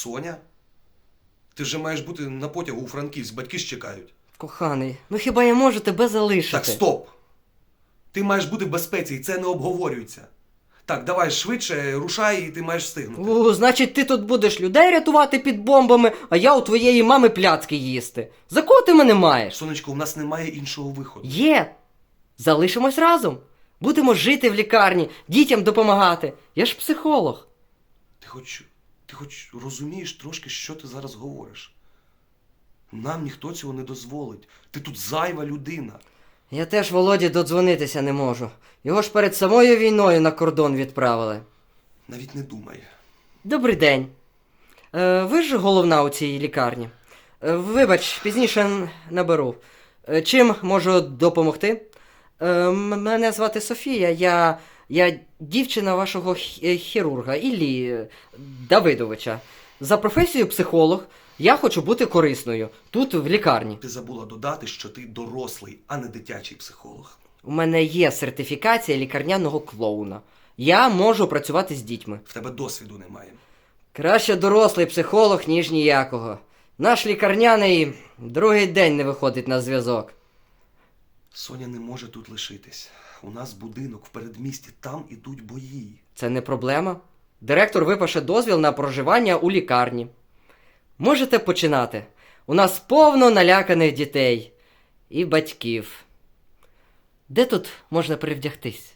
Соня? Ти вже маєш бути на потягу у Франківськ, батьки ж чекають. Коханий, ну хіба я можу тебе залишити? Так, стоп! Ти маєш бути в безпеці, і це не обговорюється. Так, давай швидше, рушай, і ти маєш встигнути. О, значить, ти тут будеш людей рятувати під бомбами, а я у твоєї мами пляцки їсти. За кого ти мене маєш? Сонечко, у нас немає іншого виходу. Є. Залишимось разом. Будемо жити в лікарні, дітям допомагати. Я ж психолог. Ти хоч, ти хоч розумієш трошки, що ти зараз говориш? Нам ніхто цього не дозволить. Ти тут зайва людина. Я теж Володі додзвонитися не можу. Його ж перед самою війною на кордон відправили. Навіть не думай. Добрий день. Е, ви ж головна у цій лікарні. Е, вибач, пізніше наберу. Е, чим можу допомогти? Е, мене звати Софія, я, я дівчина вашого е, хірурга Іллі е, Давидовича. За професією психолог. Я хочу бути корисною тут, в лікарні. Ти забула додати, що ти дорослий, а не дитячий психолог. У мене є сертифікація лікарняного клоуна. Я можу працювати з дітьми. В тебе досвіду немає. Краще дорослий психолог, ніж ніякого. Наш лікарняний другий день не виходить на зв'язок. Соня не може тут лишитись. У нас будинок в передмісті, там ідуть бої. Це не проблема. Директор випише дозвіл на проживання у лікарні. Можете починати. У нас повно наляканих дітей і батьків. Де тут можна перевдягтись?